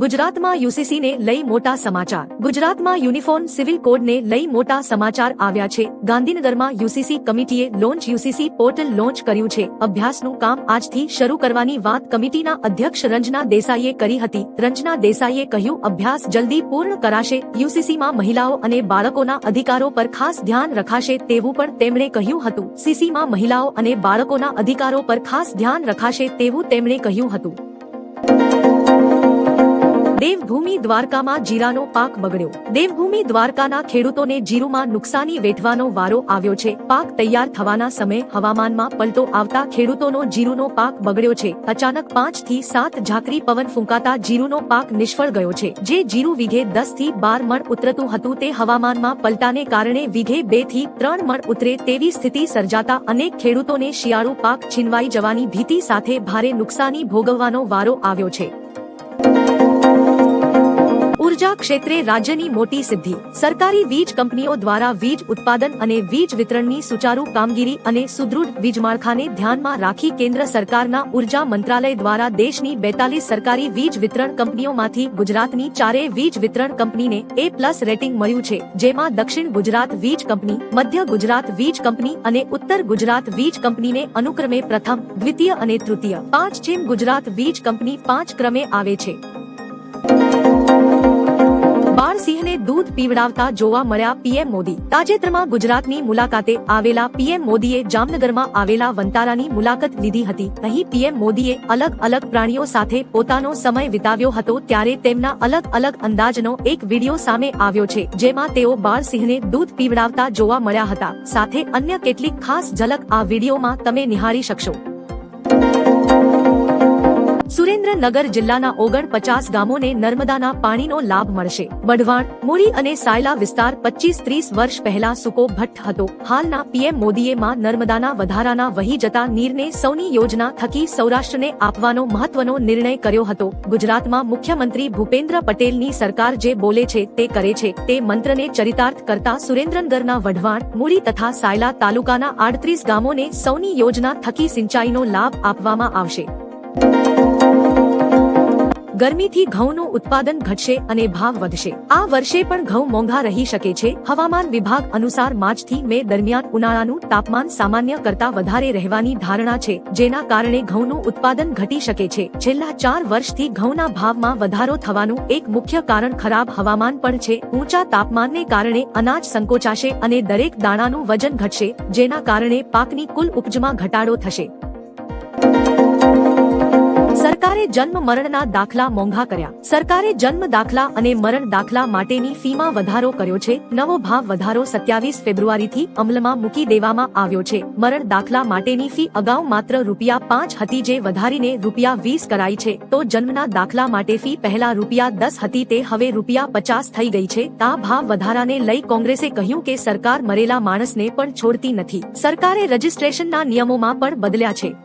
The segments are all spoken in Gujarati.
ગુજરાતમાં યુસીસીને લઈ મોટા સમાચાર. ગુજરાતમાં યુનિફોર્મ સિવિલ કોડને લઈ મોટા સમાચાર આવ્યા છે. ગાંધીનગરમાં યુસીસી કમિટીએ લોન્ચ યુસીસી પોર્ટલ લોન્ચ કર્યું છે. અભ્યાસનું કામ આજથી શરૂ કરવાની વાત કમિટીના અધ્યક્ષ રંજના દેસાઈએ કરી હતી. રંજના દેસાઈએ કહ્યું, અભ્યાસ જલ્દી પૂર્ણ કરાશે. યુસીસીમાં મહિલાઓ અને બાળકોના અધિકારો પર ખાસ ધ્યાન રખાશે. તેવું પણ તેમણે કહ્યું હતું. સીસીમાં મહિલાઓ અને બાળકોના અધિકારો પર ખાસ ધ્યાન રખાશે તેવું તેમણે કહ્યું હતું. દેવભૂમિ દ્વારકામાં જીરાનો પાક બગડ્યો. દેવભૂમિ દ્વારકાના ખેડૂતોને જીરુમાં નુકસાની વેઠવાનો વારો આવ્યો છે. પાક તૈયાર થવાના સમયે હવામાનમાં પલટો આવતા ખેડૂતોનો જીરુનો પાક બગડ્યો છે. અચાનક પાંચથી સાત ઝાકરી પવન ફૂંકાતા જીરુનો પાક નિષ્ફળ ગયો છે. જે જીરુ વીઘે દસથી બાર મણ ઉતરતું હતું તે હવામાનમાં પલટાને કારણે વીઘે બેથી ત્રણ મણ ઉતરે તેવી સ્થિતિ સર્જાતા અનેક ખેડૂતોને શિયાળુ પાક છીનવાઈ જવાની ભીતિ સાથે ભારે નુકસાની ભોગવવાનો વારો આવ્યો છે. ઊર્જા ક્ષેત્રે રાજ્યની મોટી સિદ્ધિ. સરકારી વીજ કંપનીઓ દ્વારા વીજ ઉત્પાદન અને વીજ વિતરણની સુચારુ કામગીરી અને સુદૃઢ વીજમાળખાને ધ્યાનમાં રાખી કેન્દ્ર સરકારના ઊર્જા મંત્રાલય દ્વારા દેશની બેતાલીસ સરકારી વીજ વિતરણ કંપનીઓમાંથી ગુજરાતની ચારે વીજ વિતરણ કંપનીને એ પ્લસ રેટિંગ મળ્યું છે, જેમાં દક્ષિણ ગુજરાત વીજ કંપની, મધ્ય ગુજરાત વીજ કંપની અને ઉત્તર ગુજરાત વીજ કંપનીને અનુક્રમે પ્રથમ, દ્વિતીય અને તૃતીય. પાંચ જેમ ગુજરાત વીજ કંપની પાંચ ક્રમે આવે છે. બાળસિંહને દૂધ પીવડાવતા જોવા મળ્યા પીએમ મોદી. તાજેતરમાં ગુજરાતની મુલાકાતે આવેલા પીએમ મોદીએ જામનગરમાં આવેલા વંતારાની મુલાકાત લીધી હતી. અહીં પીએમ મોદીએ અલગ અલગ પ્રાણીઓ સાથે પોતાનો સમય વિતાવ્યો હતો ત્યારે તેમના અલગ અલગ અંદાજનો એક વીડિયો સામે આવ્યો છે, જેમાં તેઓ બાળસિંહને દૂધ પીવડાવતા જોવા મળ્યા હતા. સાથે અન્ય કેટલીક ખાસ ઝલક આ વિડીયોમાં તમે નિહાળી શકશો. સુરેન્દ્રનગર જિલ્લાના ઓગણ પચાસ ગામોને નર્મદાના પાણીનો લાભ મળશે. વઢવાણ મૂળી અને સાયલા વિસ્તાર પચીસ ત્રીસ વર્ષ પહેલા સુકો ભટ્ટ હતો. હાલના પીએમ મોદીએ માં નર્મદાના વધારાના વહી જતા નીરને સૌની યોજના થકી સૌરાષ્ટ્રને આપવાનો મહત્વનો નિર્ણય કર્યો હતો. ગુજરાતમાં મુખ્યમંત્રી ભૂપેન્દ્ર પટેલની સરકાર જે બોલે છે તે કરે છે. તે મંત્રને ચરિતાર્થ કરતા સુરેન્દ્રનગરના વઢવાણ મૂળી તથા સાયલા તાલુકાના આડત્રીસ ગામોને સૌની યોજના થકી સિંચાઈનો લાભ આપવામાં આવશે. ગરમીથી ઘઉંનું ઉત્પાદન ઘટશે અને ભાવ વધશે. આ વર્ષે પણ ઘઉં મોંઘા રહી શકે છે. હવામાન વિભાગ અનુસાર માર્ચથી મે દરમિયાન ઉનાળાનું તાપમાન સામાન્ય કરતા વધારે રહેવાની ધારણા છે, જેના કારણે ઘઉંનું ઉત્પાદન ઘટી શકે છે. છેલ્લા ચાર વર્ષથી ઘઉંના ભાવમાં વધારો થવાનું એક મુખ્ય કારણ ખરાબ હવામાન પણ છે. ઊંચા તાપમાનને કારણે અનાજ સંકોચાશે અને દરેક દાણાનું વજન ઘટશે, જેના કારણે પાકની કુલ ઉપજમાં ઘટાડો થશે. સરકારે જન્મ મરણના દાખલા મોંઘા કર્યા. સરકારે જન્મ દાખલા અને મરણ દાખલા માટેની ફીમાં વધારો કર્યો છે. નવો ભાવ વધારો સત્યાવીસ ફેબ્રુઆરીથી અમલમાં મૂકી દેવામાં આવ્યો છે. મરણ દાખલા માટેની ફી અગાઉ માત્ર રૂપિયા પાંચ હતી જે વધારીને રૂપિયા વીસ કરાઈ છે. તો જન્મના દાખલા માટે ફી પહેલા રૂપિયા દસ હતી તે હવે રૂપિયા પચાસ થઈ ગઈ છે. આ ભાવ વધારાને લઈ કોંગ્રેસે કહ્યું કે સરકાર મરેલા માણસને પણ છોડતી નથી. સરકારે રજીસ્ટ્રેશનના નિયમોમાં પણ બદલ્યા છે.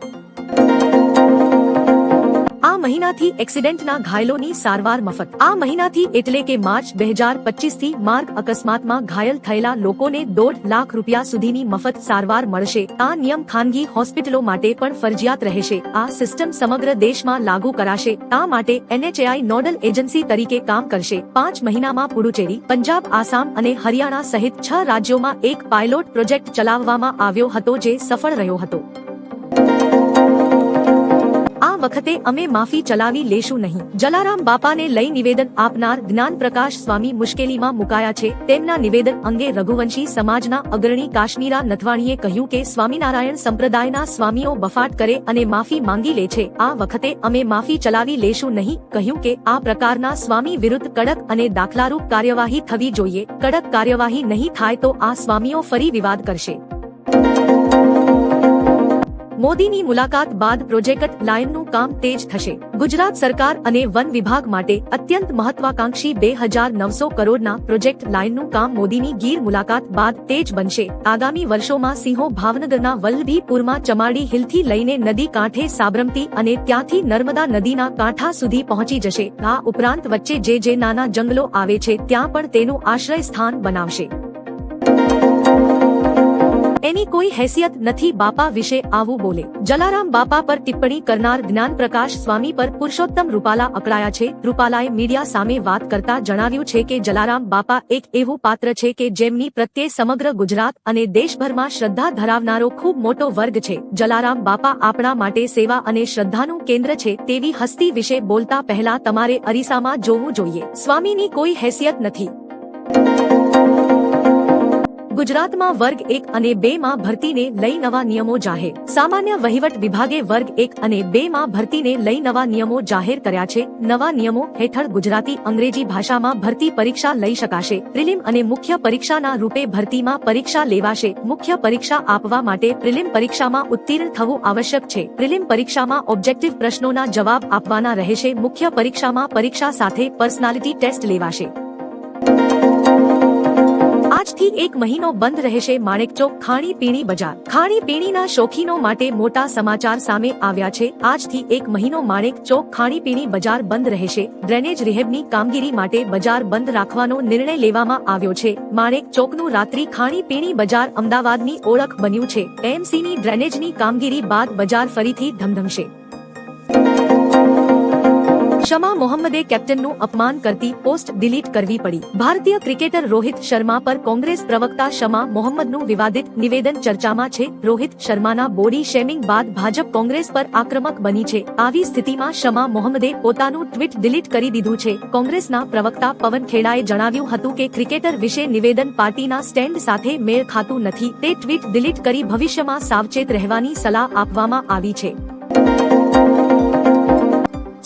આ મહિનાથી એક્સિડન્ટના ઘાયલોની સારવાર મફત. આ મહિનાથી એટલે કે માર્ચ બે હજાર પચીસથી માર્ગ અકસ્માતમાં ઘાયલ થયેલા લોકોને દોઢ લાખ રૂપિયા સુધીની મફત સારવાર મળશે. આ નિયમ ખાનગી હોસ્પિટલો માટે પણ ફરજિયાત રહેશે. આ સિસ્ટમ સમગ્ર દેશમાં લાગુ કરાશે. આ માટે એનએચએઆઈ નોડલ એજન્સી તરીકે કામ કરશે. પાંચ મહિનામાં પુડુચેરી, પંજાબ, આસામ અને હરિયાણા સહિત છ રાજ્યોમાં એક પાયલોટ પ્રોજેક્ટ ચલાવવામાં આવ્યો હતો જે સફળ રહ્યો હતો. આ વખતે અમે માફી ચલાવી લેશું નહીં. જલારામ બાપાને લઈ નિવેદન આપનાર જ્ઞાન પ્રકાશ સ્વામી મુશ્કેલીમાં મુકાયા છે. તેમના નિવેદન અંગે રઘુવંશી સમાજના અગ્રણી કાશ્મીરા નથવાણીએ કહ્યું કે સ્વામિનારાયણ સંપ્રદાયના સ્વામીઓ બફાટ કરે અને માફી માંગી લે છે. આ વખતે અમે માફી ચલાવી લેશું નહીં. કહ્યું કે આ પ્રકારના સ્વામી વિરુદ્ધ કડક અને દાખલારૂપ કાર્યવાહી થવી જોઈએ. કડક કાર્યવાહી નહીં થાય તો આ સ્વામીઓ ફરી વિવાદ કરશે. મોદીની મુલાકાત બાદ પ્રોજેક્ટ લાયનનું કામ તેજ થશે. ગુજરાત સરકાર અને વન વિભાગ માટે અત્યંત મહત્વાકાંક્ષી બે હજાર નવસો કરોડના પ્રોજેક્ટ લાયનનું કામ મોદીની ગીર મુલાકાત બાદ તેજ બનશે. આગામી વર્ષોમાં સિંહો ભાવનગરના વલ્લભીપુરમાં ચમાડી હિલથી લઈને નદી કાંઠે સાબરમતી અને ત્યાંથી નર્મદા નદીના કાંઠા સુધી પહોંચી જશે. આ ઉપરાંત વચ્ચે જે જે નાના જંગલો આવે છે, ત્યાં પણ તેનું આશ્રય સ્થાન બનાવશે. એની કોઈ હેસિયત નથી બાપા વિશે આવું બોલે. જલારામ બાપા પર ટિપ્પણી કરનાર જ્ઞાન પ્રકાશ સ્વામી પર પુરુષોત્તમ રૂપાલા અકળાયા છે. રૂપાલાએ મીડિયા સામે વાત કરતા જણાવ્યું છે કે જલારામ બાપા એક એવું પાત્ર છે કે જેમની પ્રત્યે સમગ્ર ગુજરાત અને દેશભરમાં શ્રદ્ધા ધરાવનારો ખૂબ મોટો વર્ગ છે. જલારામ બાપા આપણા માટે સેવા અને શ્રદ્ધાનું કેન્દ્ર છે તેવી હસ્તી વિશે બોલતા પહેલા તમારે અરીસામાં જોવું જોઈએ. સ્વામીની કોઈ હેસિયત નથી. ગુજરાતમાં વર્ગ એક અને બે માં ભરતીને લઈ નવા નિયમો જાહેર. સામાન્ય વહીવટ વિભાગે વર્ગ એક અને બે માં ભરતીને લઈ નવા નિયમો જાહેર કર્યા છે. નવા નિયમો હેઠળ ગુજરાતી અંગ્રેજી ભાષામાં ભરતી પરીક્ષા લઈ શકાશે. પ્રિલિમ અને મુખ્ય પરીક્ષાના રૂપે ભરતીમાં પરીક્ષા લેવાશે. મુખ્ય પરીક્ષા આપવા માટે પ્રિલિમ પરીક્ષામાં ઉત્તીર્ણ થવું આવશ્યક છે. પ્રિલિમ પરીક્ષામાં ઓબ્જેક્ટિવ પ્રશ્નોના જવાબ આપવાના રહેશે. મુખ્ય પરીક્ષામાં પરીક્ષા સાથે પર્સનાલિટી ટેસ્ટ લેવાશે. આજથી એક મહિનો બંધ રહેશે માણેકચોક ખાણી પીણી બજાર. ખાણી પીણીના શોખીનો માટે મોટા સમાચાર સામે આવ્યા છે. આજથી એક મહિનો માણેક ચોક ખાણી પીણી બજાર બંધ રહેશે. ડ્રેનેજ રિહેબની કામગીરી માટે બજાર બંધ રાખવાનો નિર્ણય લેવામાં આવ્યો છે. માણેક ચોકનું રાત્રિ ખાણી પીણી બજાર અમદાવાદની ઓળખ બન્યું છે. એમસીની ડ્રેનેજની કામગીરી બાદ બજાર ફરીથી ધમધમશે. શમા મોહમ્મદે કેપ્ટનનું અપમાન કરતી પોસ્ટ ડિલીટ કરવી પડી. ભારતીય ક્રિકેટર રોહિત શર્મા પર કોંગ્રેસ પ્રવક્તા શમા મોહમ્મદનું વિવાદિત નિવેદન ચર્ચામાં છે. રોહિત શર્માના બોડી શેમિંગ બાદ ભાજપ કોંગ્રેસ પર આક્રમક બની છે. આવી સ્થિતિમાં શમા મોહમ્મદે પોતાનું ટ્વીટ ડિલીટ કરી દીધું છે. કોંગ્રેસના પ્રવક્તા પવન ખેડાએ જણાવ્યું હતું કે ક્રિકેટર વિશે નિવેદન પાર્ટીના સ્ટેન્ડ સાથે મેળ ખાતું નથી. તે ટ્વીટ ડિલીટ કરી ભવિષ્યમાં સાવચેત રહેવાની સલાહ આપવામાં આવી છે.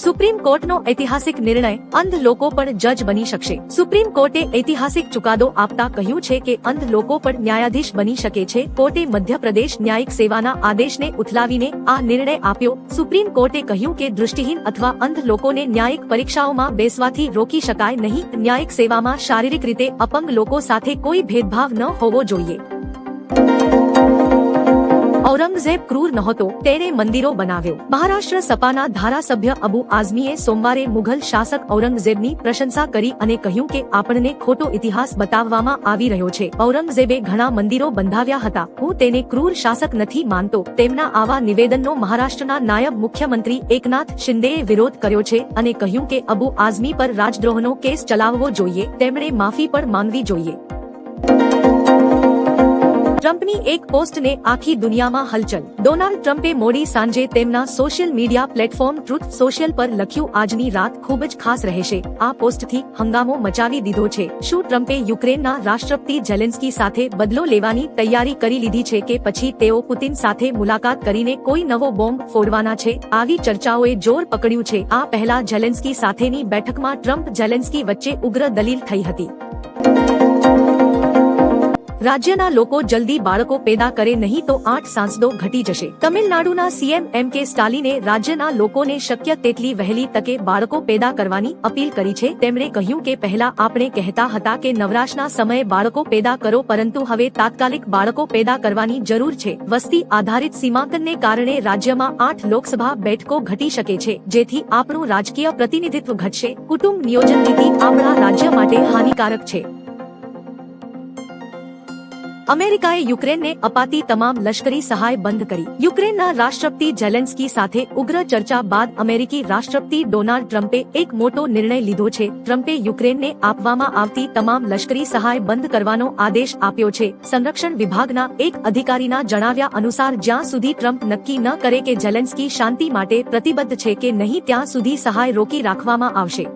સુપ્રીમ કોર્ટનો ઐતિહાસિક નિર્ણય અંધ લોકો પણ જજ બની શકશે. સુપ્રીમ કોર્ટે ઐતિહાસિક ચુકાદો આપતા કહ્યું છે કે અંધ લોકો પણ ન્યાયાધીશ બની શકે છે. કોર્ટે મધ્યપ્રદેશ ન્યાયિક સેવાના આદેશને ઉથલાવીને આ નિર્ણય આપ્યો. સુપ્રીમ કોર્ટે કહ્યું કે દૃષ્ટિહીન અથવા અંધ લોકોને ન્યાયિક પરીક્ષાઓમાં બેસવાથી રોકી શકાય નહીં. ન્યાયિક સેવામાં શારીરિક રીતે અપંગ લોકો સાથે કોઈ ભેદભાવ ન હોવો જોઈએ. ઔરંગઝેબ ક્રૂર નહોતો તેણે મંદિરો બનાવ્યો. મહારાષ્ટ્ર સપાના ધારાસભ્ય અબુ આઝમીએ સોમવારે મુઘલ શાસક ઔરંગઝેબની પ્રશંસા કરી અને કહ્યું કે આપણને ખોટો ઇતિહાસ બતાવવામાં આવી રહ્યો છે. ઔરંગઝેબે ઘણા મંદિરો બંધાવ્યા હતા. હું તેને ક્રૂર શાસક નથી માનતો. તેમના આવા નિવેદનનો મહારાષ્ટ્રના નાયબ મુખ્યમંત્રી એકનાથ શિંદેએ વિરોધ કર્યો છે અને કહ્યું કે અબુ આઝમી પર રાજદ્રોહનો કેસ ચલાવવો જોઈએ. તેમણે માફી પણ માંગવી જોઈએ. ટ્રમ્પની એક પોસ્ટને આખી દુનિયામાં હલચલ. ડોનાલ્ડ ટ્રમ્પે મોડી સાંજે તેમના social media platform Truth Social પર લખ્યું, આજની રાત ખૂબ જ ખાસ રહેશે. આ પોસ્ટથી હંગામો મચાવી દીધો છે. શું ટ્રમ્પે યુક્રેનના રાષ્ટ્રપતિ જેલેન્સ્કી સાથે બદલો લેવાની તૈયારી કરી લીધી છે કે પછી તેઓ પુતિન સાથે મુલાકાત કરીને કોઈ નવો બોમ્બ ફોડવાના છે? આવી ચર્ચાઓએ જોર પકડ્યું છે. આ પહેલા જેલેન્સ્કી સાથેની બેઠકમાં ટ્રમ્પ જેલેન્સ્કી વચ્ચે ઉગ્ર દલીલ થઈ હતી. રાજ્યના લોકો જલ્દી બાળકો પેદા કરે નહીં તો આઠ સાંસદો ઘટી જશે. તમિલનાડુના સીએમ એમ કે સ્ટાલિને રાજ્યના લોકોને શક્ય તેટલી વહેલી તકે બાળકો પેદા કરવાની અપીલ કરી છે. તેમણે કહ્યું કે પહેલા આપણે કહેતા હતા કે નવરાશના સમયે બાળકો પેદા કરો, પરંતુ હવે તાત્કાલિક બાળકો પેદા કરવાની જરૂર છે. વસ્તી આધારિત સીમાંકનને કારણે રાજ્યમાં આઠ લોકસભા બેઠકો ઘટી શકે છે, જેથી આપણું રાજકીય પ્રતિનિધિત્વ ઘટશે. કુટુંબ નિયોજન નીતિ આપણા રાજ્ય માટે હાનિકારક છે. અમેરિકાએ યુક્રેનને અપાતી તમામ લશ્કરી સહાય બંધ કરી. યુક્રેનના રાષ્ટ્રપતિ જેલેન્સ્કી સાથે ઉગ્ર ચર્ચા બાદ અમેરિકી રાષ્ટ્રપતિ ડોનાલ્ડ ટ્રમ્પે એક મોટો નિર્ણય લીધો છે. ટ્રમ્પે યુક્રેનને આપવામાં આવતી તમામ લશ્કરી સહાય બંધ કરવાનો આદેશ આપ્યો છે. સંરક્ષણ વિભાગના એક અધિકારીના જણાવ્યા અનુસાર જ્યાં સુધી ટ્રમ્પ નક્કી ન કરે કે જેલેન્સ્કી શાંતિ માટે પ્રતિબદ્ધ છે કે નહીં, ત્યાં સુધી સહાય રોકી રાખવામાં આવશે.